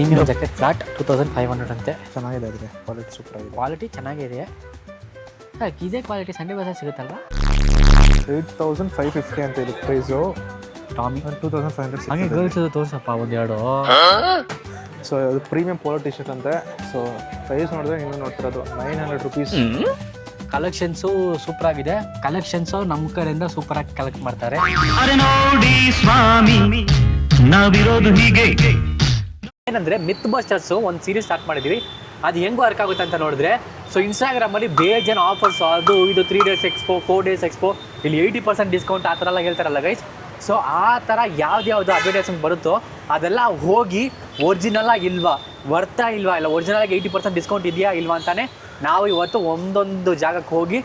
Premium jacket flat two thousand five hundred ಅಂತೆ. ಚೆನ್ನಾಗಿದೆ ಅದಕ್ಕೆ ಕ್ವಾಲಿಟಿ ಸೂಪರ್ ಆಗಿದೆ ಕ್ವಾಲಿಟಿ ಚೆನ್ನಾಗಿದೆ ಹಾಂ ಇದೇ ಕ್ವಾಲಿಟಿ ಸಂಡೇ ಬಸ್ ಸಿಗುತ್ತಲ್ಲ ಏಯ್ಟ್ ತೌಸಂಡ್ ಫೈವ್ ಫಿಫ್ಟಿ ಅಂತ ಇದೆ price Tommy two thousand five ಹಂಗೆ ಹಾಗೆ ಗರ್ಲ್ಸ್ ಒಂದು ಎರಡು. ಸೊ ಅದು ಪ್ರೀಮಿಯಂ ಪೋಲೋ ಟಿ ಶರ್ಟ್ ಅಂತೆ. ಸೊ ಪ್ರೈಸ್ ನೋಡಿದ್ರೆ ನೀವು ನೋಡ್ತಿರೋದು nine hundred rupees collections super ಆಗಿದೆ ಕಲೆಕ್ಷನ್ಸು ನಮ್ಮ ಕಡೆಯಿಂದ ಸೂಪರ್ ಆಗಿ ಕಲೆಕ್ಟ್ ಮಾಡ್ತಾರೆ. ಅರೆ ನೋಡಿ ಸ್ವಾಮಿ ನಾವಿರೋದು ಹೀಗೆ. ಏನಂದ್ರೆ ಮಿತ್ ಬಸ್ಟರ್ಸು ಒಂದು ಸೀರೀಸ್ ಸ್ಟಾರ್ಟ್ ಮಾಡಿದ್ವಿ. ಅದು ಹೆಂಗ್ ವರ್ಕ್ ಆಗುತ್ತೆ ಅಂತ ನೋಡಿದ್ರೆ ಸೊ ಇನ್ಸ್ಟಾಗ್ರಾಮಲ್ಲಿ ಬೇರೆ ಜನ ಆಫರ್ಸ್ ಅದು ಇದು three days expo four days expo ಇಲ್ಲಿ ಏಯ್ಟಿ ಪರ್ಸೆಂಟ್ ಡಿಸ್ಕೌಂಟ್ ಆ ಥರ ಎಲ್ಲ ಹೇಳ್ತಾರಲ್ಲ ಗೈಸ್ ಸೊ ಆ ಥರ ಯಾವ್ದು ಅಡ್ವರ್ಟೈಸ್ಮೆಂಟ್ ಬರುತ್ತೋ ಅದೆಲ್ಲ ಹೋಗಿ ಒರಿಜಿನಲ್ ಇಲ್ವಾ ವರ್ತಾ ಇಲ್ವಾ, ಇಲ್ಲ ಒರಿಜಿನಲಾಗಿ ಏಯ್ಟಿ ಪರ್ಸೆಂಟ್ ಡಿಸ್ಕೌಂಟ್ ಇದೆಯಾ ಇಲ್ವಾ ಅಂತಾನೆ ನಾವು ಇವತ್ತು ಒಂದೊಂದು ಜಾಗಕ್ಕೆ ಹೋಗಿ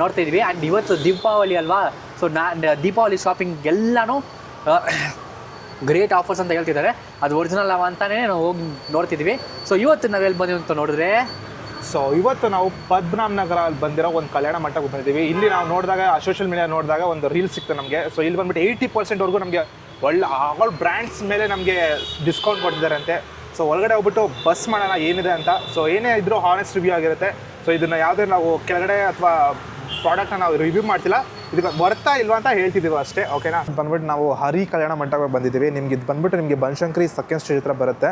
ನೋಡ್ತಾ ಇದ್ವಿ. ಆ್ಯಂಡ್ ಇವತ್ತು ದೀಪಾವಳಿ ಅಲ್ವಾ ಸೊ ನಾ, ದೀಪಾವಳಿ ಶಾಪಿಂಗ್ ಎಲ್ಲನೂ ಗ್ರೇಟ್ ಆಫರ್ಸ್ ಅಂತ ಹೇಳ್ತಿದ್ದಾರೆ. ಅದು ಒರಿಜಿನಲ್ ಅವ ಅಂತಲೇ ನಾವು ಹೋಗಿ ನೋಡ್ತಿದ್ವಿ. ಸೊ ಇವತ್ತು ನಾವೆಲ್ಲಿ ಬಂದೀವಿ ಅಂತ ನೋಡಿದ್ರೆ? ಸೊ ಇವತ್ತು ನಾವು ಪದ್ಮನಾಭ ನಗರ ಅಲ್ಲಿ ಬಂದಿರೋ ಒಂದು ಕಲ್ಯಾಣ ಮಟ್ಟಕ್ಕೆ ಬಂದಿದ್ದೀವಿ. ಇಲ್ಲಿ ನಾವು ನೋಡಿದಾಗ ಸೋಷಿಯಲ್ ಮೀಡಿಯಾ ನೋಡಿದಾಗ ಒಂದು ರೀಲ್ ಸಿಕ್ತು ನಮಗೆ. ಸೊ ಇಲ್ಲಿ ಬಂದ್ಬಿಟ್ಟು ಏಯ್ಟಿ ಪರ್ಸೆಂಟ್ವರೆಗೂ ನಮಗೆ ಒಳ್ಳೆ, ಆಲ್ ಬ್ರ್ಯಾಂಡ್ಸ್ ಮೇಲೆ ನಮಗೆ ಡಿಸ್ಕೌಂಟ್ ಕೊಟ್ಟಿದ್ದಾರೆ ಅಂತೆ ಸೊ ಒಳಗಡೆ ಹೋಗ್ಬಿಟ್ಟು ಬಸ್ ಮಾಡೋಣ, ಏನಿದೆ ಅಂತ. ಸೊ ಏನೇ ಇದ್ರೂ ಹಾನೆಸ್ಟ್ ರಿವ್ಯೂ ಆಗಿರುತ್ತೆ. ಸೊ ಇದನ್ನು ಯಾವುದೇ ನಾವು ಕೆಳಗಡೆ ಅಥವಾ ಪ್ರಾಡಕ್ಟ್ನ ನಾವು ರಿವ್ಯೂ ಮಾಡ್ತಿಲ್ಲ. ಇದಕ್ಕೆ ಬರ್ತಾ ಇಲ್ವಾ ಅಂತ ಹೇಳ್ತಿದ್ದೀವಿ ಅಷ್ಟೇ ಓಕೆನಾ ಬಂದ್ಬಿಟ್ಟು ನಾವು ಹರಿ ಕಲ್ಯಾಣ ಮಂಟಪಕ್ಕೆ ಬಂದಿದ್ದೀವಿ. ನಿಮ್ಗೆ ಇದು ಬಂದ್ಬಿಟ್ಟು ನಿಮಗೆ ಬನಶಂಕರಿ ಸೆಕೆಂಡ್ ಸ್ಟೇಜ್ ಹತ್ರ ಬರುತ್ತೆ.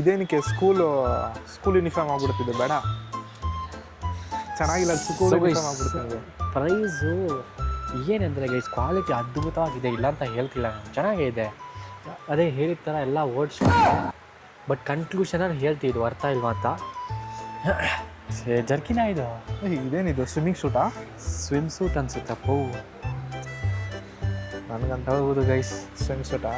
ಇದೇನಕ್ಕೆ ಸ್ಕೂಲು ಸ್ಕೂಲ್ ಯೂನಿಫಾರ್ಮ್ ಆಗ್ಬಿಡ್ತಿದೆ ಬೇಡ. ಚೆನ್ನಾಗಿಲ್ಲ ಸ್ಕೂಲ್ ಯೂನಿಫಾರ್ಮ್ ಆಗ್ಬಿಡ್ತಿದೆ. ಪ್ರೈಸು ಏನಂದರೆ ಗೈಸ್ ಕ್ವಾಲಿಟಿ ಅದ್ಭುತವಾಗಿದೆ ಇಲ್ಲ ಅಂತ ಹೇಳ್ತಿಲ್ಲ ನಾನು. ಚೆನ್ನಾಗೇ ಇದೆ. ಅದೇ ಹೇಳಿದ ಥರ ಎಲ್ಲ ಓಡ್ಸ್ ಬಟ್ ಕನ್ಕ್ಲೂಷನಲ್ಲಿ ಹೇಳ್ತಿದ್ದು ಅರ್ಥ ಇಲ್ವಾ ಅಂತ? ಜರ್ಕಿನ ಇದು? ಇದೇನಿದು? ಸ್ವಿಮ್ಮಿಂಗ್ ಶೂಟಾ ಸ್ವಿಮ್ ಸೂಟ್ ಅನ್ಸುತ್ತಪ್ಪ ನನಗಂತ ಹೌದು ಗೈಸ್ ಸ್ವಿಮ್ ಶೂಟಾ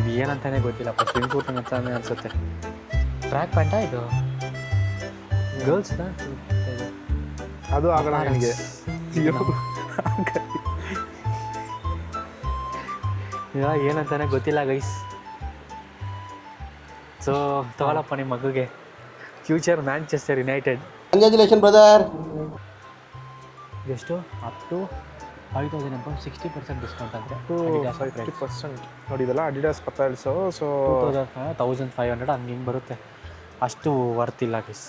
ಇದು ಏನಂತಾನೆ ಗೊತ್ತಿಲ್ಲಪ್ಪ ಸ್ವಿಮ್ ಸೂಟ್ ಅಂತಾನೆ ಅನ್ಸುತ್ತೆ. ಟ್ರ್ಯಾಕ್ ಪ್ಯಾಂಟಾ ಇದು? ಗರ್ಲ್ಸ್ ಅದು ಆಗಲ್ಲ ನನಗೆ. ಏನಂತಾನೆ ಗೊತ್ತಿಲ್ಲ ಗೈಸ್ ಸೊ ತಗೊಳಪ್ಪ ನಿಮ್ಮ ಮಗುಗೆ. Future Manchester United congratulation brother ಎಷ್ಟು? ಅಪ್ ಟು ಫೈವ್ ತೌಸಂಡ್ ಎಂಬ ಸಿಕ್ಸ್ಟಿ ಪರ್ಸೆಂಟ್ ಡಿಸ್ಕೌಂಟ್ ಅಂದರೆ to fifty percent ನೋಡಿದಲ್ಲ Adidas purples so thousand five hundred ಹಂಗೆ ಹಿಂಗೆ ಬರುತ್ತೆ. ಅಷ್ಟು ವರ್ತ್ ಇಲ್ಲ ಗಿಸ್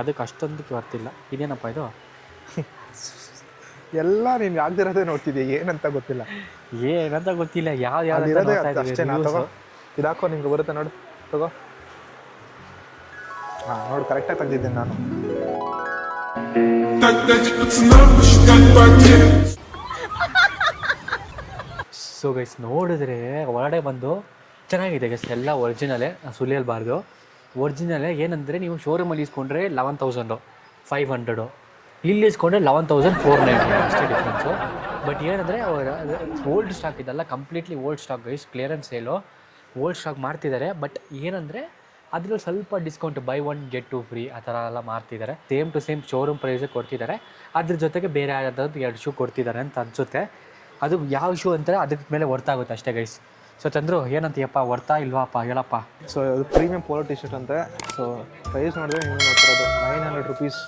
ಅದಕ್ಕೆ ಅಷ್ಟೊಂದಕ್ಕೆ ವರ್ತಿಲ್ಲ ಇದೇನಪ್ಪ ಇದು? ಎಲ್ಲ ನೀನು ಯಾವ್ದಿರೋದೇ ನೋಡ್ತಿದ್ದೀಯ ಏನಂತ ಗೊತ್ತಿಲ್ಲ. ಏನಂತ ಗೊತ್ತಿಲ್ಲ. ಯಾವ ಯಾವ ಅಷ್ಟೇ ಇದಾಕೋ ನಿಮ್ಗೆ ಬರುತ್ತೆ ನೋಡು. ತಗೋ. ಹಾಂ, ನೋಡು ಕರೆಕ್ಟಾಗಿ ತೆಗ್ದಿದ್ದೀನಿ ನಾನು. ಸೊ ಗೈಸ್ ನೋಡಿದ್ರೆ ಒಳಗಡೆ ಬಂದು ಚೆನ್ನಾಗಿದೆ ಗೈಸ್ ಎಲ್ಲ ಒರಿಜಿನಲೇ ಸುಲಿಯಲ್ಬಾರ್ದು ಒರಿಜಿನಲೇ ಏನಂದರೆ ನೀವು ಶೋರೂಮಲ್ಲಿ ಇಸ್ಕೊಂಡ್ರೆ ಲೆವೆನ್ ತೌಸಂಡು ಫೈವ್ ಹಂಡ್ರೆಡು ಇಲ್ಲಿ ಇಸ್ಕೊಂಡ್ರೆ ಲೆವೆನ್ ತೌಸಂಡ್ ಫೋರ್ ನೈಂಟಿ ಅಷ್ಟೇ ಡಿಫ್ರೆನ್ಸು ಬಟ್ ಏನಂದರೆ ಓಲ್ಡ್ ಸ್ಟಾಕ್ ಇದೆಲ್ಲ completely old stock guys clearance sale old stock ಮಾಡ್ತಿದ್ದಾರೆ ಬಟ್ ಏನಂದರೆ ಅದರಲ್ಲಿ ಸ್ವಲ್ಪ discount buy one get two free ಆ ಥರ ಎಲ್ಲ ಮಾಡ್ತಿದ್ದಾರೆ ಸೇಮ್ ಟು ಸೇಮ್ ಶೋರೂಮ್ ಪ್ರೈಸೇ ಕೊಡ್ತಿದ್ದಾರೆ. ಅದ್ರ ಜೊತೆಗೆ ಬೇರೆ ಯಾವ್ದಾದ್ರು ಎರಡು ಶೂ ಕೊಡ್ತಿದ್ದಾರೆ ಅಂತ ಅನಿಸುತ್ತೆ. ಅದು ಯಾವ ಶೂ ಅಂತಾರೆ ಅದಕ್ಕೆ ಮೇಲೆ ಹೊರ್ತಾಗುತ್ತೆ ಅಷ್ಟೇ ಗೈಸ್ ಸೊ ಚಂದ್ರು, ಏನಂತೀಯಪ್ಪ? ವರ್ತಾ ಇಲ್ವಾಪ್ಪ ಹೇಳಪ್ಪ. ಸೊ ಅದು ಪ್ರೀಮಿಯಂ ಪೋಲೋ ಟಿ ಶರ್ಟ್ ಅಂತೆ. ಸೊ ಪ್ರೈಸ್ ನೋಡಿದ್ರೆ ನೀವು ನೋಡ್ತಿರೋದು ನೈನ್ ಹಂಡ್ರೆಡ್ ರುಪೀಸ್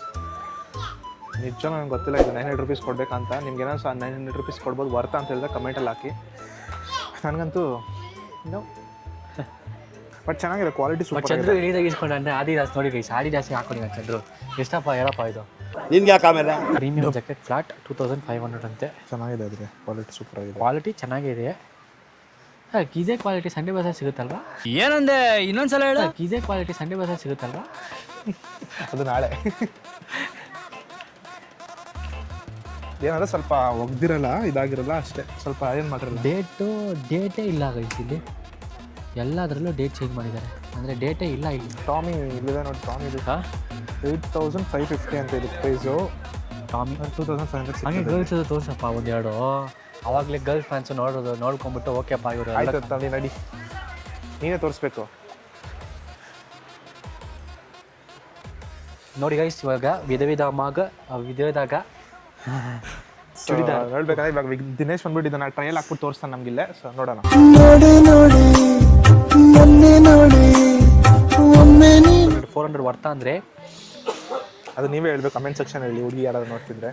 ನಿಜ ನನಗೆ ಗೊತ್ತಿಲ್ಲ, ಇದು ನೈನ್ ಹಂಡ್ರೆಡ್ ರುಪೀಸ್ ಕೊಡಬೇಕಂತ. ನಿಮ್ಗೆ ಏನೋ ಸಹ ನೈನ್ ಹಂಡ್ರೆಡ್ ರುಪೀಸ್ ಕೊಡ್ಬೋದು ವರ್ತಾ ಅಂತ ಹೇಳಿದ್ರೆ ಕಮೆಂಟಲ್ಲಿ ಹಾಕಿ. ನನಗಂತೂ ನೋ ಬಟ್ ಚೆನ್ನಾಗಿದೆ ಕ್ವಾಲಿಟಿ ಸೂಪರ್ ಚಂದ್ರು ಇಳಿದಾಗ ಇಸ್ಕೊಂಡ್ರೆ ಆಡಿದಾಸ್ ನೋಡಿ ಗೈಸ್ ಆಡಿದಾಸ್ ಹಾಕೊಂಡಿದ್ದ ಚಂದ್ರು? ಎಷ್ಟಪ್ಪ ಹೇಳಪ್ಪ ಇದು? ನಿನ್ಗೆ ಯಾಕೆ ಆಮೇಲೆ? Premium jacket flat two thousand five hundred ಅಂತೆ. ಚೆನ್ನಾಗಿದೆ ಅದ್ರೆ ಕ್ವಾಲಿಟಿ ಸೂಪರ್ ಆಗಿದೆ. ಕ್ವಾಲಿಟಿ ಚೆನ್ನಾಗಿದೆ ಹಾ, ಇದೇ ಕ್ವಾಲಿಟಿ ಸಂಡೆ ಬಜಾರ್ ಸಿಗುತ್ತಲ್ವಾ? ಏನಂದೆ? ಇನ್ನೊಂದ್ಸಲ ಹೇಳು. ಇದೇ ಕ್ವಾಲಿಟಿ ಸಂಡೆ ಬಜಾರ್ ಸಿಗುತ್ತಲ್ವಾ? ಅದು ನಾಳೆ. ಏನಾದ್ರೆ ಸ್ವಲ್ಪ ಒಗ್ದಿರಲ್ಲ ಇದಾಗಿರಲ್ಲ ಅಷ್ಟೇ. ಸ್ವಲ್ಪ ಏನು ಮಾಡಿರಲ್ಲ? ಡೇಟು ಡೇಟೇ ಇಲ್ಲ ಗೈಸ್ ಇಲ್ಲಿ. ಎಲ್ಲದರಲ್ಲೂ ಡೇಟ್ ಚೇಂಜ್ ಮಾಡಿದ್ದಾರೆ. ಅಂದರೆ ಡೇಟೇ ಇಲ್ಲ ಇಲ್ಲಿ. ಟಾಮಿ ಇಲ್ಲಿದೆ ನೋಡಿ ಟಾಮಿ ಇದೆ. ಹಾಂ? ಏಯ್ಟ್ ತೌಸಂಡ್ ಫೈವ್ ಫಿಫ್ಟಿ ಅಂತ ಇದೆ price Tommy two thousand five ಹಂಗೆ ಗರ್ಲ್ಸ್ ಗರ್ಲ್ಸ್ ತೋರ್ಸಪ್ಪ ಒಂದೆರಡು? ಅವಾಗಲೇ ಗರ್ಲ್ಸ್ ಫ್ಯಾನ್ಸ್ ನೋಡೋದು ನೋಡ್ಕೊಂಬಿಟ್ಟು ಓಕೆಪ್ಪ ಇವರು ಆಯ್ತು ತಂದು ನಡಿ. ನೀನೇ ತೋರಿಸ್ಬೇಕು. ನೋಡಿ ಗೈಸ್ ಇವಾಗ ವಿಧ ವಿಧ ಮಗ ವಿಧ ವಿಧಾಗ ಚೂಡಿದಾರ್. ಹೇಳ್ಬೇಕಾದ್ರೆ ಇವಾಗ ದಿನೇಶ್ ಬಂದ್ಬಿಟ್ಟು ಇದನ್ನ ಟ್ರಯಲ್ ಹಾಕ್ಬಿಟ್ಟು ತೋರಿಸ್ತಾನೆ ನಮ್ಗಿಲ್ಲೇ ಸೊ ನೋಡೋಣ. ಫೋರ್ ಹಂಡ್ರೆಡ್ ವರ್ತ ಅಂದರೆ ಅದು ನೀವೇ ಹೇಳ್ಬೇಕು ಕಮೆಂಟ್ ಸೆಕ್ಷನ್ ಅಲ್ಲಿ ಹುಡುಗಿ ಯಾರಾದ್ರು ನೋಡ್ತಿದ್ರೆ.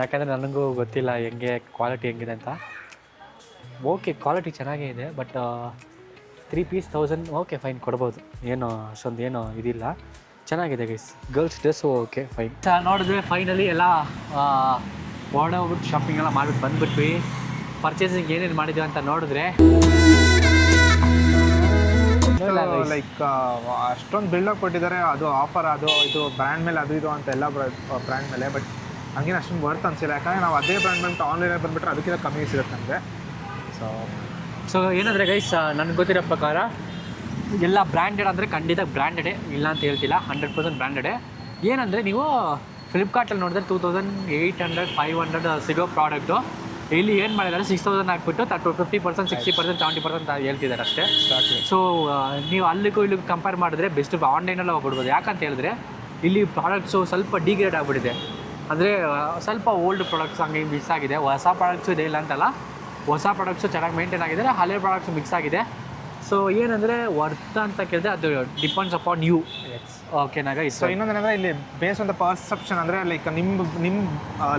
ಯಾಕಂದ್ರೆ ನನಗೂ ಗೊತ್ತಿಲ್ಲ ಹೆಂಗೆ ಕ್ವಾಲಿಟಿ ಹೆಂಗಿದೆ ಅಂತ. ಓಕೆ ಕ್ವಾಲಿಟಿ ಚೆನ್ನಾಗೇ ಇದೆ but three piece thousand okay fine ಕೊಡ್ಬೋದು. ಏನು ಅಷ್ಟೊಂದು ಏನು ಇದಿಲ್ಲ. ಚೆನ್ನಾಗಿದೆ guys girls dress okay fine ನೋಡಿದ್ರೆ ಫೈನಲಿ ಎಲ್ಲ ಓಡೋಗ್ಬಿಟ್ಟು ಶಾಪಿಂಗ್ ಎಲ್ಲ ಮಾಡಿಬಿಟ್ಟು ಬಂದ್ಬಿಟ್ವಿ. ಪರ್ಚೇಸಿಂಗ್ ಏನೇನು ಮಾಡಿದ್ವಿ ಅಂತ ನೋಡಿದ್ರೆ ಲೈಕ್ ಅಷ್ಟೊಂದು ಬಿಲ್ಡಪ್ ಕೊಟ್ಟಿದ್ದಾರೆ. ಅದು ಆಫರ್ ಅದು ಇದು ಬ್ರ್ಯಾಂಡ್ ಮೇಲೆ, ಅದು ಇದು ಅಂತ ಎಲ್ಲ ಬ್ರ್ಯಾಂಡ್ ಮೇಲೆ. ಬಟ್ ಹಂಗೇನು ಅಷ್ಟೊಂದು ವರ್ತ್ ಅನಿಸಿಲ್ಲ. ಯಾಕಂದರೆ ನಾವು ಅದೇ ಬ್ರ್ಯಾಂಡ್ ಮೇಲೆ ಆನ್ಲೈನಲ್ಲಿ ಬಂದುಬಿಟ್ರೆ ಅದಕ್ಕಿಂತ ಕಮ್ಮಿ ಸಿಗುತ್ತೆ ನಮಗೆ. ಸೊ ಸೊ ಏನಂದರೆ ಗೈಸ್ ನನಗೆ ಗೊತ್ತಿರೋ ಪ್ರಕಾರ ಎಲ್ಲ ಬ್ರ್ಯಾಂಡೆಡ್ ಅಂದರೆ ಖಂಡಿತ ಬ್ರ್ಯಾಂಡೆಡೇ ಇಲ್ಲ ಅಂತ ಹೇಳ್ತಿಲ್ಲ. ಹಂಡ್ರೆಡ್ ಪರ್ಸೆಂಟ್ ಬ್ರ್ಯಾಂಡೆಡೇ ಏನಂದರೆ ನೀವು ಫ್ಲಿಪ್ಕಾರ್ಟಲ್ಲಿ ನೋಡಿದ್ರೆ two thousand eight hundred five hundred ಸಿಗೋ ಪ್ರಾಡಕ್ಟು ಇಲ್ಲಿ ಏನು ಮಾಡಿದ್ದಾರೆ? ಸಿಕ್ಸ್ ತೌಸಂಡ್ ಹಾಕ್ಬಿಟ್ಟು to fifty percent sixty percent seventy percent ಹೇಳ್ತಿದ್ದಾರೆ ಅಷ್ಟೇ. ಸೊ ನೀವು ಅಲ್ಲಿಗೂ ಇಲ್ಲಿಗೂ ಕಂಪೇರ್ ಮಾಡಿದ್ರೆ ಬೆಸ್ಟ್ ಆನ್ಲೈನಲ್ಲಿ ಹೋಗ್ಬಿಡ್ಬೋದು ಯಾಕಂತ ಹೇಳಿದ್ರೆ ಇಲ್ಲಿ ಪ್ರಾಡಕ್ಟ್ಸು ಸ್ವಲ್ಪ ಡಿಗ್ರೇಡ್ ಆಗಿಬಿಟ್ಟಿದೆ. ಅಂದರೆ ಸ್ವಲ್ಪ ಓಲ್ಡ್ ಪ್ರಾಡಕ್ಟ್ಸ್ ಹಂಗೆ ಮಿಕ್ಸ್ ಆಗಿದೆ. ಹೊಸ ಪ್ರಾಡಕ್ಟ್ಸು ಇದೆ ಇಲ್ಲ ಅಂತಲ್ಲ. ಹೊಸ ಪ್ರಾಡಕ್ಟ್ಸು ಚೆನ್ನಾಗಿ ಮೇಂಟೈನ್ ಆಗಿದೆ ಹಳೆ ಪ್ರಾಡಕ್ಟ್ಸ್ ಮಿಕ್ಸ್ ಆಗಿದೆ. ಸೊ ಏನಂದರೆ ವರ್ತ್ ಅಂತ ಕೇಳಿದ್ರೆ ಅದು ಡಿಪೆಂಡ್ಸ್ ಅಪಾನ್ ಯು ಓಕೆನಾಗ ಸೊ ಇನ್ನೊಂದು ಇನ್ನೊಂದೇನಂದ್ರೆ ಇಲ್ಲಿ ಬೇಸ್ ಆನ್ ದ ಪರ್ಸೆಪ್ಷನ್ ಅಂದರೆ ಲೈಕ್ ನಿಮ್ಮ ನಿಮ್ಮ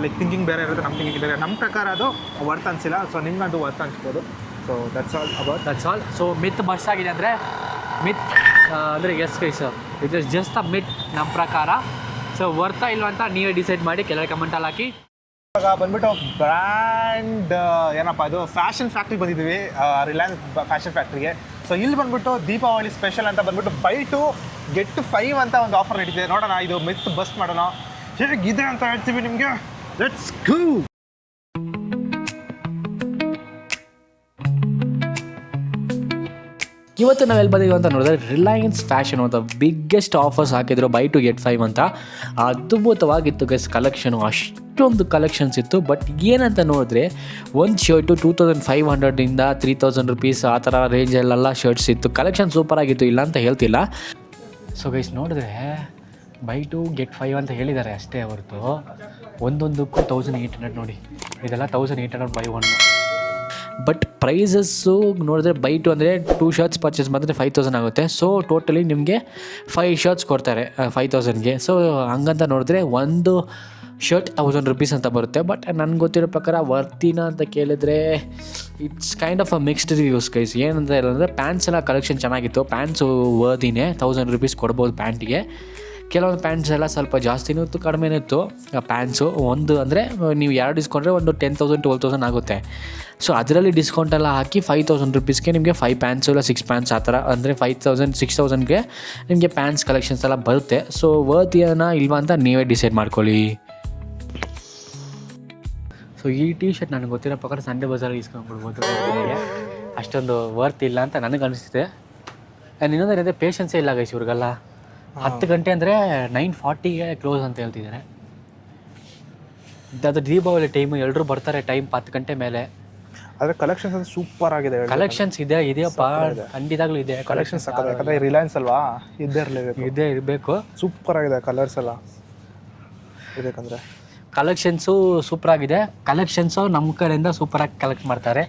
ಲೈಕ್ ಥಿಂಕಿಂಗ್ ಬೇರೆ ಇರುತ್ತೆ ನಮ್ಮ ಥಿಂಕಿಂಗ್ ಬೇರೆ ನಮ್ಮ ಪ್ರಕಾರ ಅದು ವರ್ತ್ ಅನ್ಸಿಲ್ಲ. ಸೊ ನಿಮ್ಗೆ ಅದು worth ಅನ್ಸ್ಬೋದು. So that's all about that's all so myth bust ಆಗಿದೆ ಅಂದರೆ ಮಿತ್ ಅಂದರೆ yes guys sir it is just a myth ನಮ್ಮ ಪ್ರಕಾರ ಸೊ ವರ್ತಾ ಇಲ್ವಾ ಅಂತ ನೀವೇ ಡಿಸೈಡ್ ಮಾಡಿ ಕೆಳಗೆ ಕಮೆಂಟಲ್ಲಿ ಹಾಕಿ. ಇವಾಗ ಬಂದ್ಬಿಟ್ಟು ಬ್ರ್ಯಾಂಡ್ ಏನಪ್ಪ ಅದು ಫ್ಯಾಷನ್ ಫ್ಯಾಕ್ಟ್ರಿಗೆ ಬಂದಿದ್ದೀವಿ. ರಿಲಯನ್ಸ್ ಫ್ಯಾಷನ್ ಫ್ಯಾಕ್ಟ್ರಿಗೆ ಸೊ ಇಲ್ಲಿ ಬಂದ್ಬಿಟ್ಟು ದೀಪಾವಳಿ ಸ್ಪೆಷಲ್ ಅಂತ ಬಂದ್ಬಿಟ್ಟು ಬೈ ಟು ಗೆಟ್ ಫೈವ್ ಅಂತ ಒಂದು ಆಫರ್ ನಡೀತಿದೆ. ನೋಡೋಣ, ಇದು ಮಿತ್ ಬಸ್ ಮಾಡೋಣ. ಹೇಗಿದೆ ಅಂತ ಹೇಳ್ತೀವಿ ನಿಮಗೆ. ಲೆಟ್ಸ್ ಗೋ ಇವತ್ತು ನಾವೆಲ್ಲಿ ಬಂದಿದ್ದೀವಿ ಅಂತ ನೋಡಿದ್ರೆ ರಿಲಯನ್ಸ್ ಫ್ಯಾಷನ್ ಅಂತ ಬಿಗ್ಗೆಸ್ಟ್ ಆಫರ್ಸ್ ಹಾಕಿದ್ರು ಬೈ ಟು ಗೆಟ್ ಫೈವ್ ಅಂತ. ಅದ್ಭುತವಾಗಿತ್ತು ಗಸ್ ಕಲೆಕ್ಷನು ಅಷ್ಟೊಂದು ಕಲೆಕ್ಷನ್ಸ್ ಇತ್ತು ಬಟ್ ಏನಂತ ನೋಡಿದ್ರೆ ಒಂದು ಶರ್ಟು ಟೂ ತೌಸಂಡ್ ಫೈವ್ ಹಂಡ್ರೆಡಿಂದ ತ್ರೀ ತೌಸಂಡ್ ರುಪೀಸ್ ಆ ಥರ ರೇಂಜಲ್ಲೆಲ್ಲ ಶರ್ಟ್ಸ್ ಇತ್ತು. ಕಲೆಕ್ಷನ್ ಸೂಪರ್ ಆಗಿತ್ತು, ಇಲ್ಲ ಅಂತ ಹೇಳ್ತಿಲ್ಲ. ಸೊ ಗೈಸ್ ನೋಡಿದ್ರೆ ಬೈ ಟು ಗೆಟ್ ಫೈವ್ ಅಂತ ಹೇಳಿದ್ದಾರೆ ಅಷ್ಟೇ ಹೊರತು. ಒಂದೊಂದಕ್ಕೂ ತೌಸಂಡ್ ಏಯ್ಟ್ ಹಂಡ್ರೆಡ್ ನೋಡಿ. ಇದೆಲ್ಲ thousand eight hundred buy one but prices ನೋಡಿದ್ರೆ ಬೈ ಟು ಅಂದರೆ ಟೂ ಶರ್ಟ್ಸ್ ಪರ್ಚೇಸ್ ಮಾಡಿದ್ರೆ ಫೈವ್ ತೌಸಂಡ್ ಆಗುತ್ತೆ. ಸೊ ಟೋಟಲಿ ನಿಮಗೆ ಫೈವ್ ಶರ್ಟ್ಸ್ ಕೊಡ್ತಾರೆ ಫೈವ್ ತೌಸಂಡ್ಗೆ ಸೊ ಹಂಗಂತ ನೋಡಿದ್ರೆ ಒಂದು ಶರ್ಟ್ ತೌಸಂಡ್ ರುಪೀಸ್ ಅಂತ ಬರುತ್ತೆ. ಬಟ್ ನನಗೆ ಗೊತ್ತಿರೋ ಪ್ರಕಾರ ವರ್ತಿನ ಅಂತ ಕೇಳಿದ್ರೆ it's kind of a mixed reviews guys ಏನಂತ ಅಂದರೆ ಪ್ಯಾಂಟ್ಸ್ ಎಲ್ಲ ಕಲೆಕ್ಷನ್ ಚೆನ್ನಾಗಿತ್ತು. ಪ್ಯಾಂಟ್ಸು ವರ್ದಿನೇ ತೌಸಂಡ್ ರುಪೀಸ್ ಕೊಡ್ಬೋದು ಪ್ಯಾಂಟಿಗೆ ಕೆಲವೊಂದು ಪ್ಯಾಂಟ್ಸ್ ಎಲ್ಲ ಸ್ವಲ್ಪ ಜಾಸ್ತಿನೂ ಇತ್ತು, ಕಡಿಮೆನೂ ಇತ್ತು. ಪ್ಯಾಂಟ್ಸು ಒಂದು ಅಂದರೆ ನೀವು ಎರಡು ಇಸ್ಕೊಂಡ್ರೆ ಒಂದು ಟೆನ್ ತೌಸಂಡ್ ಟ್ವೆಲ್ ತೌಸಂಡ್ ಆಗುತ್ತೆ. ಸೊ ಅದರಲ್ಲಿ ಡಿಸ್ಕೌಂಟ್ ಎಲ್ಲ ಹಾಕಿ ಫೈವ್ ತೌಸಂಡ್ ರುಪೀಸ್ಗೆ ನಿಮಗೆ ಫೈವ್ ಪ್ಯಾಂಟ್ಸು ಇಲ್ಲ ಸಿಕ್ಸ್ ಪ್ಯಾಂಟ್ಸ್ ಆ ಥರ, ಅಂದರೆ ಫೈವ್ ತೌಸಂಡ್ ಸಿಕ್ಸ್ ತೌಸಂಡ್ಗೆ ನಿಮಗೆ ಪ್ಯಾಂಟ್ಸ್ ಕಲೆಕ್ಷನ್ಸ್ ಎಲ್ಲ ಬರುತ್ತೆ. ಸೊ ವರ್ತ್ ಏನೋ ಇಲ್ವಾ ಅಂತ ನೀವೇ ಡಿಸೈಡ್ ಮಾಡ್ಕೊಳ್ಳಿ. ಸೊ ಈ ಟಿ ಶರ್ಟ್ ನನಗೆ ಗೊತ್ತಿರೋ ಪ್ರಕಾರ ಸಂಡೇ ಬಜಾರಲ್ಲಿ ಇಸ್ಕೊಂಡ್ಬಿಡ್ಬೋದು. ಅಷ್ಟೊಂದು ವರ್ತ್ ಇಲ್ಲ ಅಂತ ನನಗೆ ಅನಿಸ್ತಿದೆ. ಆ್ಯಂಡ್ ಇನ್ನೊಂದು ಏನಂದರೆ ಪೇಷನ್ಸೇ ಇಲ್ಲ ಗೈಸ್ ಇವ್ರಿಗೆಲ್ಲ. ಹತ್ತು ಗಂಟೆ ಅಂದರೆ ನೈನ್ ಫಾರ್ಟಿಗೆ ಕ್ಲೋಸ್ ಅಂತ ಹೇಳ್ತಿದ್ದಾರೆ. ಅದು ದೀಪಾವಳಿ ಟೈಮು ಎಲ್ಲರೂ ಬರ್ತಾರೆ ಟೈಮ್ ಹತ್ತು ಗಂಟೆ ಮೇಲೆ. ಆದರೆ ಕಲೆಕ್ಷನ್ಸ್ ಅದು ಸೂಪರ್ ಆಗಿದೆ ಕಲೆಕ್ಷನ್ಸ್ ಇದೆ ಇದೆಯಪ್ಪ ಖಂಡಿತಾಗ್ಲೂ ಇದೆ ಕಲೆಕ್ಷನ್ಸ್ ಯಾಕಂದರೆ ರಿಲಯನ್ಸ್ ಅಲ್ವಾ? ಇದ್ದೇ ಇರಲೇಬೇಕು. ಇದೇ ಇರಬೇಕು. ಸೂಪರ್ ಆಗಿದೆ ಕಲರ್ಸ್ ಎಲ್ಲ. ಇರಬೇಕಂದ್ರೆ ಕಲೆಕ್ಷನ್ಸು ಸೂಪರ್ ಆಗಿದೆ. ಕಲೆಕ್ಷನ್ಸು ನಮ್ಮ ಕಡೆಯಿಂದ ಸೂಪರಾಗಿ ಕಲೆಕ್ಟ್ ಮಾಡ್ತಾರೆ.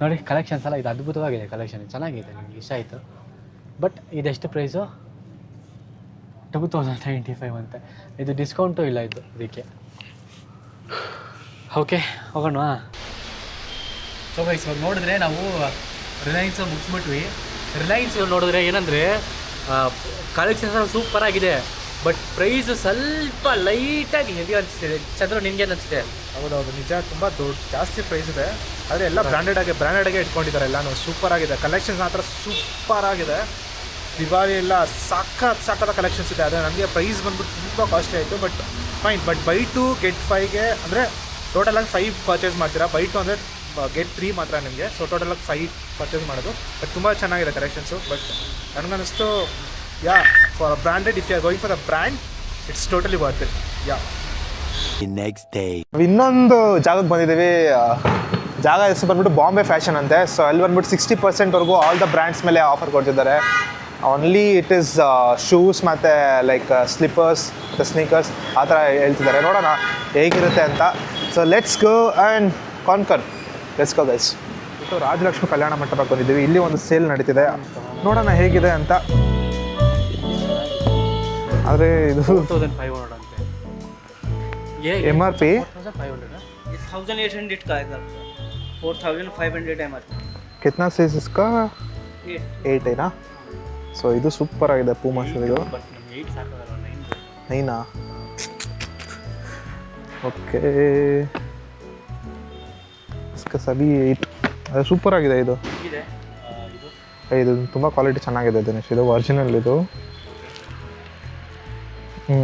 ನೋಡಿ ಕಲೆಕ್ಷನ್ಸ್ ಎಲ್ಲ ಇದು, ಅದ್ಭುತವಾಗಿದೆ ಕಲೆಕ್ಷನ್ ಚೆನ್ನಾಗಿದೆ ನಿಮಗೆ, ಇಷ್ಟ ಆಯಿತು. ಬಟ್ ಇದೆಷ್ಟು price two thousand ninety five ಅಂತ. ಇದು ಡಿಸ್ಕೌಂಟು ಇಲ್ಲ ಇದು ಇದಕ್ಕೆ ಓಕೆ ಹೋಗೋಣವಾ? ಸೊ ಗೈಸ್ ಇವಾಗ ನೋಡಿದ್ರೆ ನಾವು ರಿಲಯನ್ಸ್ ಮುಗಿಸ್ಬಿಟ್ವಿ. ರಿಲಯನ್ಸ್ ನೋಡಿದ್ರೆ ಏನಂದರೆ ಕಲೆಕ್ಷನ್ಸ್ ಸೂಪರ್ ಆಗಿದೆ. ಬಟ್ ಪ್ರೈಸು ಸ್ವಲ್ಪ ಲೈಟಾಗಿ ಹೆವಿ ಅನಿಸ್ತಿದೆ ಚಂದ್ರ ನಿನ್ಗೇನು ಅನಿಸ್ತಿದೆ ಹೌದೌದು ನಿಜ, ತುಂಬ ದೊಡ್ಡ, ಜಾಸ್ತಿ ಪ್ರೈಸ್ ಇದೆ. ಆದರೆ ಎಲ್ಲ ಬ್ರ್ಯಾಂಡೆಡ್ ಆಗಿ ಬ್ರ್ಯಾಂಡೆಡ್ ಆಗಿ ಇಟ್ಕೊಂಡಿದ್ದಾರೆ ಎಲ್ಲಾನು. ಸೂಪರ್ ಆಗಿದೆ. ಕಲೆಕ್ಷನ್ಸ್ ಮಾತ್ರ ಸೂಪರ್ ಆಗಿದೆ. ದಿವಾಲಿ ಎಲ್ಲ ಸಖತ್ ಸಾಕಾದ ಕಲೆಕ್ಷನ್ಸ್ ಇದೆ. ಆದರೆ ನನಗೆ ಪ್ರೈಸ್ ಬಂದ್ಬಿಟ್ಟು ತುಂಬ ಕಾಸ್ಟ್ಲಿ ಆಯಿತು. But fine but buy two get ಫೈವ್ಗೆ ಅಂದರೆ ಆಗಿ ಫೈವ್ ಪರ್ಚೇಸ್ ಮಾಡ್ತೀರಾ? ಬೈ ಟು ಅಂದರೆ ಗೆಟ್ ತ್ರೀ ಮಾತ್ರ ನಿಮಗೆ. ಸೊ ಆಗಿ ಫೈವ್ ಪರ್ಚೇಸ್ ಮಾಡೋದು. ಬಟ್ ತುಂಬ ಚೆನ್ನಾಗಿದೆ collections but ನನಗನ್ನಿಸ್ತು yeah for branded if you are going for the brand it's totally worth yeah. ಇನ್ನೊಂದು ಜಾಗಕ್ಕೆ ಬಂದಿದ್ದೀವಿ. ಜಾಗ ಹೆಸರು ಬಂದ್ಬಿಟ್ಟು ಬಾಂಬೆ ಫ್ಯಾಷನ್ ಅಂತೆ. ಸೊ ಅಲ್ಲಿ ಬಂದ್ಬಿಟ್ಟು ಸಿಕ್ಸ್ಟಿ ಪರ್ಸೆಂಟ್ವರೆಗೂ ಆಲ್ ದ ಬ್ರ್ಯಾಂಡ್ಸ್ ಮೇಲೆ ಆಫರ್ ಕೊಡ್ತಿದ್ದಾರೆ. ಓನ್ಲಿ ಇಟ್ ಈಸ್ ಶೂಸ್ ಮತ್ತು ಲೈಕ್ ಸ್ಲಿಪ್ಪರ್ಸ್ ಮತ್ತು ಸ್ನೀಕರ್ಸ್ ಆ ಥರ ಹೇಳ್ತಿದ್ದಾರೆ. ನೋಡೋಣ ಹೇಗಿರುತ್ತೆ ಅಂತ. So let's go and conquer let's go guys ಇದು ರಾಜಲಕ್ಷ್ಮಿ ಕಲ್ಯಾಣ ಮಂಟಪಕ್ಕೆ ಬಂದಿದ್ದೀವಿ. ಇಲ್ಲಿ ಒಂದು ಸೇಲ್ ನಡೀತಿದೆ. ನೋಡೋಣ ಹೇಗಿದೆ ಅಂತ. ಆದರೆ ಇದು ಟೂ ತೌಸಂಡ್ ಫೈವ್ ಹಂಡ್ರೆಡ್ ಅಂತೆ M R P thousand five hundred ये थाउजेंड एट हंड्रेड का आएगा four thousand five hundred M R ಕಿತ್ನಾ size ಇಸ್ಕಾ ये ಏಯ್ಟ್ ಏನಾ ಸೊ ಇದು ಸೂಪರ್ ಆಗಿದೆ ಪೂಮಾ ಶೂ ಇದು ಬಟ್ ನಮ್ಗೆ ಏಯ್ಟ್ ಸಾಕಾಗಲ್ಲ nine Naina okay ಇಸ್ಕ SEBI eight ಅದು ಸೂಪರ್ ಆಗಿದೆ ಇದು ಇದೆ ಇದು ಏ, ಇದು ತುಂಬ ಕ್ವಾಲಿಟಿ ಚೆನ್ನಾಗಿದೆ ದಿನೇಶ್ ಇದು ಒರಿಜಿನಲ್ ಇದು ಹ್ಞೂ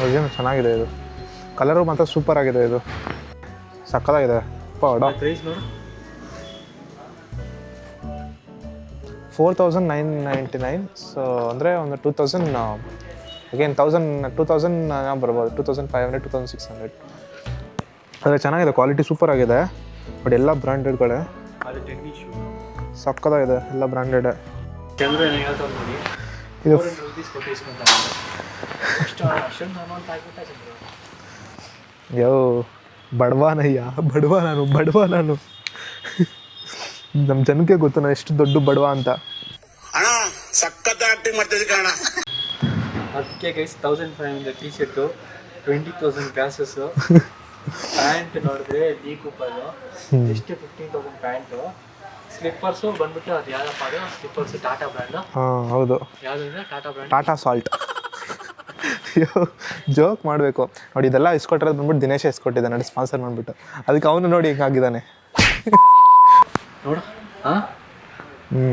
ಒರಿಜಿನಲ್ ಚೆನ್ನಾಗಿದೆ ಇದು ಕಲರು ಮಾತ್ರ ಸೂಪರ್ ಆಗಿದೆ ಇದು. ಸಕ್ಕತ್ತಾಗಿದೆ. Four thousand nine ninety nine so ಅಂದರೆ ಒಂದು two thousand again thousand two thousand ಬರ್ಬೋದು. Two thousand five hundred two thousand six hundred ಆದರೆ ಚೆನ್ನಾಗಿದೆ ಕ್ವಾಲಿಟಿ ಸೂಪರ್ ಆಗಿದೆ. ಬಟ್ ಎಲ್ಲ ಬ್ರ್ಯಾಂಡೆಡ್ಗಳೇ ಸಕ್ಕದಾಗಿದೆ ಎಲ್ಲ ಬ್ರ್ಯಾಂಡೆಡ್ ಇದು ಯೋ ಬಡವಾನಯ್ಯ ಬಡವ ನಾನು ಬಡವ ನಾನು. ನಮ್ಮ ಜನಕ್ಕೆ ಗೊತ್ತು ನಾನು ಎಷ್ಟು ದೊಡ್ಡ ಬಡವ ಅಂತ. ಅಣ್ಣ ಸಖತ್ ಆಕ್ಟಿಂಗ್ ಮಾಡ್ತಿದ್ದೆ ಕಣ ಅದಕ್ಕೆ guys thousand five hundred T shirt twenty thousand glasses pants ನೋಡಿದ್ರೆ ಡಿ ಕೂಪರು ಎಷ್ಟು ಫಿಫ್ಟೀನ್ ತೌಸಂಡ್ ಪ್ಯಾಂಟು ಸ್ಲಿಪ್ಪರ್ಸು ಬಂದ್ಬಿಟ್ಟು ಅದು ಯಾವ್ದಪ್ಪ ಅದು? ಸ್ಲಿಪ್ಪರ್ಸು ಟಾಟಾ ಬ್ರ್ಯಾಂಡ್ ಹಾಂ ಹೌದು. ಯಾವುದಂದ್ರೆ ಟಾಟಾ ಬ್ರ್ಯಾಂಡ್ ಟಾಟಾ ಸಾಲ್ಟ್ ಅಯ್ಯೋ ಜೋಕ್ ಮಾಡಬೇಕು. ನೋಡಿ ಇದೆಲ್ಲ ಇಸ್ಕೊಟ್ಟಿರೋದು ಬಂದ್ಬಿಟ್ಟು ದಿನೇಶ ಇಸ್ಕೊಟ್ಟಿದ್ದಾನೆ ನೋಡಿ ಸ್ಪಾನ್ಸರ್ ಮಾಡಿಬಿಟ್ಟು ಅದಕ್ಕೆ ಅವನು ನೋಡಿ ಹಿಂಗಾಗಿದ್ದಾನೆ ನೋಡು ಹಾಂ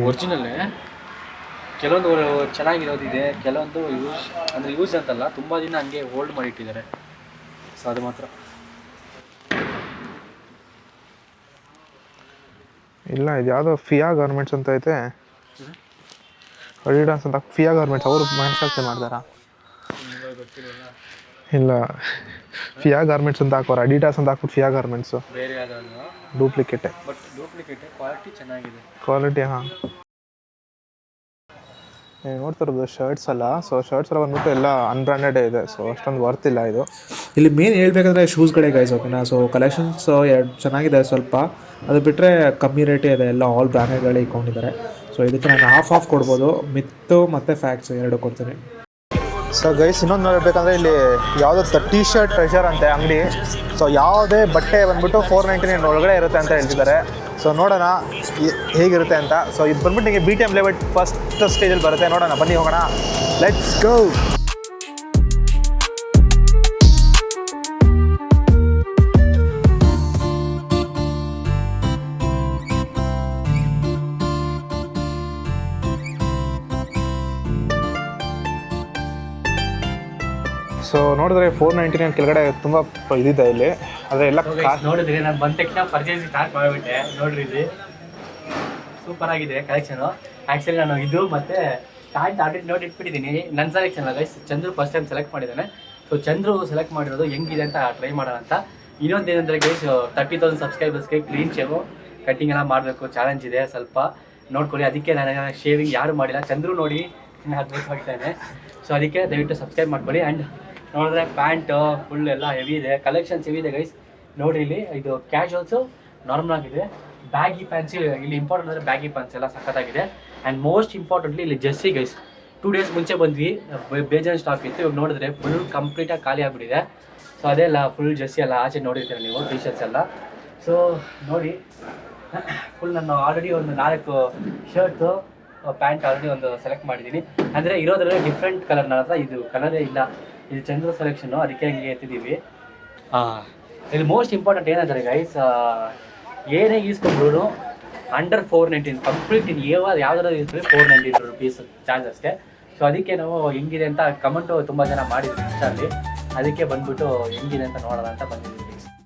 ಒರಿಜಿನಲ್ಲೇ ಕೆಲವೊಂದು ಚೆನ್ನಾಗಿರೋದಿದೆ ಕೆಲವೊಂದು ಯೂಸ್ ಅಂದರೆ ಯೂಸ್ ಅಂತಲ್ಲ ತುಂಬ ದಿನ ಹಂಗೆ ಹೋಲ್ಡ್ ಮಾಡಿಟ್ಟಿದ್ದಾರೆ. ಸೊ ಅದು ಮಾತ್ರ. ಇಲ್ಲ ಇದು ಯಾವುದೋ ಫಿಯಾ ಗಾರ್ಮೆಂಟ್ಸ್ ಅಂತ ಐತೆ. ಅಡಿಡಾಸ್ ಅಂತ ಫಿಯಾ ಗಾರ್ಮೆಂಟ್ಸ್ ಅವರು ಮ್ಯಾನುಫ್ಯಾಕ್ಚರ್ ಮಾಡ್ತಾರಾ ಇಲ್ಲ. ಫಿಯಾ ಗಾರ್ಮೆಂಟ್ಸ್ ಅಂತ ಹಾಕೋರು ಅಡಿಟಾಸ್ ಅಂತ ಹಾಕ್ಬಿಟ್ಟು ಫಿಯಾ ಗಾರ್ಮೆಂಟ್ಸು ಬೇರೆ ಯಾವ್ದಾದ್ರು? ಡೂಪ್ಲಿಕೇಟೆ ಬಟ್ ಡೂಪ್ಲಿಕೇಟ್ ಕ್ವಾಲಿಟಿ ಚೆನ್ನಾಗಿದೆ. ಕ್ವಾಲಿಟಿ ಹಾಂ. ನೀವು ನೋಡ್ತಿರೋದು ಶರ್ಟ್ಸ್ ಅಲ್ಲ ಸೊ ಶರ್ಟ್ಸ್ ಎಲ್ಲ ಬಂದ್ಬಿಟ್ಟು ಎಲ್ಲ ಅನ್ಬ್ರ್ಯಾಂಡೆಡ್ ಇದೆ. ಸೊ ಅಷ್ಟೊಂದು ವರ್ತ್ ಇಲ್ಲ ಇದು. ಇಲ್ಲಿ ಮೇನ್ ಹೇಳ್ಬೇಕಂದ್ರೆ ಶೂಸ್ಗಳೇ ಗೈಸ್ ಓಕೆನಾ ಸೊ ಕಲೆಕ್ಷನ್ಸ್ ಎರಡು ಚೆನ್ನಾಗಿದೆ ಸ್ವಲ್ಪ. ಅದು ಬಿಟ್ಟರೆ ಕಮ್ಮಿ ರೇಟೇ ಇದೆ. ಎಲ್ಲ ಆಲ್ ಬ್ರ್ಯಾಂಡೆಡ್ಗಳೇ ಇಕ್ಕೊಂಡಿದ್ದಾರೆ ಸೊ ಇದಕ್ಕೆ ನಾನು ಹಾಫ್ ಆಫ್ ಕೊಡ್ಬೋದು. ಮಿತ್ತು ಮತ್ತು ಫ್ಯಾಕ್ಸ್ ಎರಡು ಕೊಡ್ತೀನಿ. ಸೊ ಗೈಸ್ ಇನ್ನೊಂದು ನೋಡಬೇಕಂದ್ರೆ ಇಲ್ಲಿ ಯಾವುದೋ ಟಿ ಶರ್ಟ್ ಟ್ರೆಷರ್ ಅಂತೆ ಅಂಗಡಿ. ಸೊ ಯಾವುದೇ ಬಟ್ಟೆ ಬಂದ್ಬಿಟ್ಟು ಫೋರ್ ನೈಂಟಿ ನೈನ್ ಒಳಗಡೆ ಇರುತ್ತೆ ಅಂತ ಹೇಳ್ತಿದ್ದಾರೆ. ಸೊ ನೋಡೋಣ ಹೇಗಿರುತ್ತೆ ಅಂತ. ಸೊ ಇದು ಬಂದ್ಬಿಟ್ಟು ನಿಮಗೆ B T M layout first ಸ್ಟೇಜಲ್ಲಿ ಬರುತ್ತೆ. ನೋಡೋಣ, ಬನ್ನಿ ಹೋಗೋಣ. ಲೆಟ್ಸ್ ಗೋ ಸೊ ನೋಡಿದ್ರೆ ಫೋರ್ ನೈಂಟಿ ನೈನ್ ಕೆಳಗಡೆ ತುಂಬ ಇದಿದೆ ಇಲ್ಲಿ. ಆದರೆ ಎಲ್ಲ ಕಾ ನೋಡಿದ್ರೆ ನಾನು ಬಂದ ತಕ್ಷಣ ಪರ್ಚೇಸ್ ಸ್ಟಾರ್ಟ್ ಮಾಡಿಬಿಟ್ಟೆ. ನೋಡ್ರಿ ಇಲ್ಲಿ. ಸೂಪರ್ ಆಗಿದೆ ಕಲೆಕ್ಷನು ಆ್ಯಕ್ಚುಲಿ ನಾನು ಇದು ಮತ್ತೆ ಪ್ಯಾಂಟ್ ಆಲ್ರೆಡಿ ನೋಡಿ ಇಟ್ಬಿಟ್ಟಿದ್ದೀನಿ ನನ್ನ ಸೆಲೆಕ್ಷನ್ ಅಲ್ಲ ಚಂದ್ರ ಫಸ್ಟ್ ಟೈಮ್ ಸೆಲೆಕ್ಟ್ ಮಾಡಿದ್ದಾನೆ. ಸೊ ಚಂದ್ರು ಸೆಲೆಕ್ಟ್ ಮಾಡಿರೋದು ಹೆಂಗಿದೆ ಅಂತ ಟ್ರೈ ಮಾಡೋಣ ಅಂತ. ಇನ್ನೊಂದು ಏನಂದರೆ ಗೈಸ್ ತರ್ಟಿ ತೌಸಂಡ್ ಸಬ್ಸ್ಕ್ರೈಬರ್ಸ್ಗೆ ಕ್ಲೀನ್ ಶೇವು ಕಟ್ಟಿಂಗ್ ಎಲ್ಲ ಮಾಡಬೇಕು. ಚಾಲೆಂಜ್ ಇದೆ ಸ್ವಲ್ಪ. ನೋಡ್ಕೊಳ್ಳಿ. ಅದಕ್ಕೆ ನಾನು ಶೇವಿಂಗ್ ಯಾರು ಮಾಡಿಲ್ಲ. ಚಂದ್ರು ನೋಡಿ. ಅದ್ಭುತವಾಗಿದ್ದಾನೆ. ಸೊ ಅದಕ್ಕೆ ದಯವಿಟ್ಟು ಸಬ್ಸ್ಕ್ರೈಬ್ ಮಾಡ್ಕೊಳ್ಳಿ. ಆ್ಯಂಡ್ ನೋಡಿದ್ರೆ ಪ್ಯಾಂಟು ಫುಲ್ ಎಲ್ಲ ಹೆವಿ ಇದೆ. ಕಲೆಕ್ಷನ್ಸ್ ಹೆವಿ ಇದೆ ಗೈಸ್ ನೋಡ್ರಿ ಇಲ್ಲಿ, ಇದು ಕ್ಯಾಶುವಲ್ಸು ನಾರ್ಮಲ್ ಆಗಿದೆ. ಬ್ಯಾಗಿ ಪ್ಯಾಂಟ್ಸ್ ಇಲ್ಲಿ ಇಂಪಾರ್ಟೆಂಟ್ ಅಂದರೆ ಬ್ಯಾಗಿ ಪ್ಯಾಂಟ್ಸ್ ಎಲ್ಲ ಸಖತ್ತಾಗಿದೆ. ಆ್ಯಂಡ್ ಮೋಸ್ಟ್ ಇಂಪಾರ್ಟೆಂಟ್ಲಿ ಇಲ್ಲಿ ಜೆಸ್ಸಿ ಗೈಸ್ ಟೂ ಡೇಸ್ ಮುಂಚೆ ಬಂದ್ವಿ. ಬೇಜನ್ ಸ್ಟಾಕ್ ಇತ್ತು. ಇವಾಗ ನೋಡಿದ್ರೆ ಫುಲ್ ಕಂಪ್ಲೀಟಾಗಿ ಖಾಲಿ ಆಗಿಬಿಟ್ಟಿದೆ. ಸೊ ಅದೇ ಅಲ್ಲ ಫುಲ್ ಜೆಸ್ಸಿ ಎಲ್ಲ ಆಚೆ ನೋಡಿರ್ತೀರ ನೀವು ಟಿ ಶರ್ಟ್ಸ್ ಎಲ್ಲ. ಸೊ ನೋಡಿ ಫುಲ್ ನಾನು ಆಲ್ರೆಡಿ ಒಂದು ನಾಲ್ಕು ಶರ್ಟು ಪ್ಯಾಂಟ್ ಆಲ್ರೆಡಿ ಒಂದು ಸೆಲೆಕ್ಟ್ ಮಾಡಿದ್ದೀನಿ. ಅಂದರೆ ಇರೋದ್ರಲ್ಲಿ ಡಿಫ್ರೆಂಟ್ ಕಲರ್ ನನ್ನ ಇದು ಕಲರೇ ಇಲ್ಲ. ಇದು ಚಂದ್ರ ಸೆಲೆಕ್ಷನ್ ಅದಕ್ಕೆ ಹಂಗೆ ಎತ್ತಿದ್ದೀವಿ. ಇಲ್ಲಿ ಮೋಸ್ಟ್ ಇಂಪಾರ್ಟೆಂಟ್ ಏನಂತಾರೆ ಗೈಸ್ ಏನೇ ಈಸ್ಕೊಂಡ್ರು under four nineteen complete in ಯಾವ ಯಾವ್ದಾದ್ರು ಇಸ್ಕೊಳ್ಳಿ ಫೋರ್ ನೈಂಟಿ ರುಪೀಸ್ ಚಾರ್ಜಸ್ಗೆ ಸೊ ಅದಕ್ಕೆ ನಾವು ಹೆಂಗಿದೆ ಅಂತ ಕಮೆಂಟು ತುಂಬ ಜನ ಮಾಡಿದ್ರು ಇನ್ಸ್ಟಾಲ್ಲಿ ಅದಕ್ಕೆ ಬಂದ್ಬಿಟ್ಟು ಹೆಂಗಿದೆ ಅಂತ ನೋಡೋಣ ಅಂತ ಬಂದಿದ್ದೀವಿ.